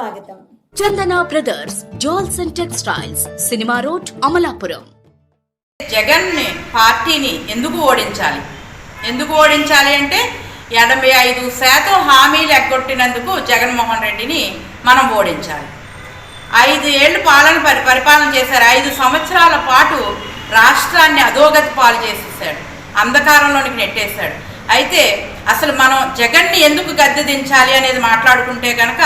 స్వాగతం. Chandana brothers jewels and textiles cinema road Amalapuram. జగన్ని పార్టీని ఎందుకు ఓడించాలి? ఎందుకు ఓడించాలి అంటే ఎనభై ఐదు శాతం హామీలు ఎగ్గొట్టినందుకు జగన్మోహన్ రెడ్డిని మనం ఓడించాలి. ఐదు ఏళ్ళు పాలన పరి పరిపాలన చేశారు. ఐదు సంవత్సరాల పాటు రాష్ట్రాన్ని అధోగతి పాలు చేసేసాడు. అంధకారంలోనికి నెట్టేశాడు. అయితే అసలు మనం జగన్ని ఎందుకు గద్దె దించాలి అనేది మాట్లాడుకుంటే కనుక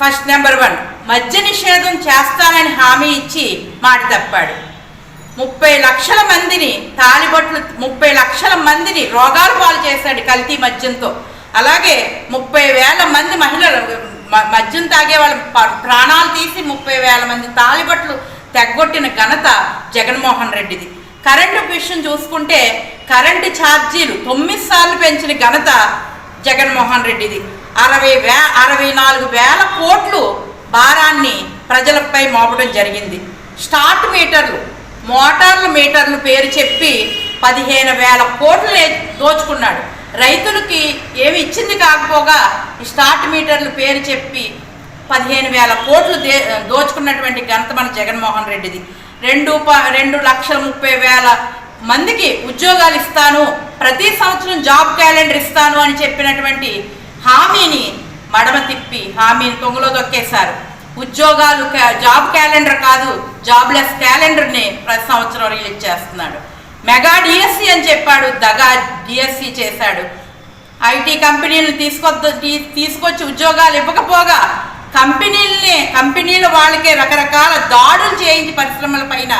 ఫస్ట్ నెంబర్ వన్. మద్య నిషేధం చేస్తానని హామీ ఇచ్చి మాట తప్పాడు. ముప్పై లక్షల మందిని తాలిబొట్లు ముప్పై లక్షల మందిని రోగాలు పాలు చేశాడు కల్తీ మద్యంతో. అలాగే ముప్పై వేల మంది మహిళలు మద్యం తాగే వాళ్ళ ప్రాణాలు తీసి ముప్పై వేల మంది తాలిబట్లు తెగ్గొట్టిన ఘనత జగన్మోహన్ రెడ్డిది. కరెంటు విషయం చూసుకుంటే కరెంటు ఛార్జీలు తొమ్మిది సార్లు పెంచిన ఘనత జగన్మోహన్ రెడ్డిది. అరవై వే అరవై నాలుగు వేల కోట్లు భారాన్ని ప్రజలపై మోపడం జరిగింది. స్టార్ట్ మీటర్లు మోటార్ల మీటర్లు పేరు చెప్పి పదిహేను వేల కోట్లు దోచుకున్నాడు. రైతులకి ఏమి ఇచ్చింది కాకపోగా ఈ స్టార్ట్ మీటర్లు పేరు చెప్పి పదిహేను వేల కోట్లు దే దోచుకున్నటువంటి ఘనత మన జగన్మోహన్ రెడ్డిది. రెండు ప రెండు లక్షల ముప్పై వేల మందికి ఉద్యోగాలు ఇస్తాను ప్రతి సంవత్సరం జాబ్ క్యాలెండర్ ఇస్తాను అని చెప్పినటువంటి హామీని మడమ తిప్పి హామీని తొంగలో దొక్కేశారు ఉద్యోగాలు జాబ్ క్యాలెండర్ కాదు జాబ్లెస్ క్యాలెండర్ని ప్రతి సంవత్సరం రిలీజ్ చేస్తున్నాడు. మెగా డిఎస్సి అని చెప్పాడు దగా డిఎస్సి చేశాడు. ఐటీ కంపెనీలను తీసుకొద్ద తీసుకొచ్చి ఉద్యోగాలు ఇవ్వకపోగా కంపెనీలనే కంపెనీల వాళ్ళకే రకరకాల దాడులు చేయించి పరిశ్రమల పైన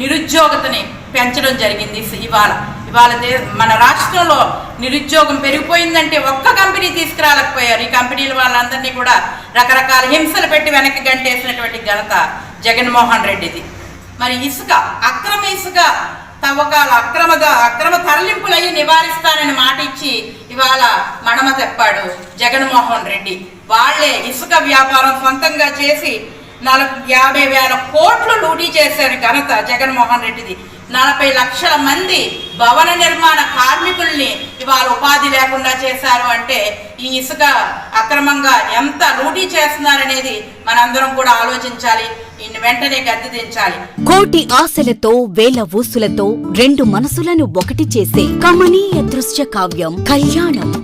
నిరుద్యోగతని పెంచడం జరిగింది ఇవాళ. వాళ్ళ దే మన రాష్ట్రంలో నిరుద్యోగం పెరిగిపోయిందంటే ఒక్క కంపెనీ తీసుకురాలేకపోయారు. ఈ కంపెనీల వాళ్ళందరినీ కూడా రకరకాల హింసలు పెట్టి వెనక్కి గంటేసినటువంటి ఘనత జగన్మోహన్ రెడ్డిది. మరి ఇసుక అక్రమ ఇసుక తవ్వకాల అక్రమ అక్రమ తరలింపులయ్యి నివారిస్తానని మాట ఇచ్చి ఇవాళ మడమ తెప్పాడు జగన్మోహన్ రెడ్డి. వాళ్ళే ఇసుక వ్యాపారం సొంతంగా చేసి నలభై యాభై వేల కోట్లు లూటీ చేశారు ఘనత జగన్మోహన్ రెడ్డిది. నలభై లక్షల మంది భవన నిర్మాణ కార్మికుల్ని ఇవాళ ఉపాధి లేకుండా చేశారు అంటే ఈ ఇసుక అక్రమంగా ఎంత లూటీ చేస్తున్నారనేది మనందరం కూడా ఆలోచించాలి. వెంటనే గద్దె దించాలి. కోటి ఆశలతో వేల ఊసులతో రెండు మనసులను ఒకటి చేసే కమనీయ దృశ్య కావ్యం కళ్యాణం.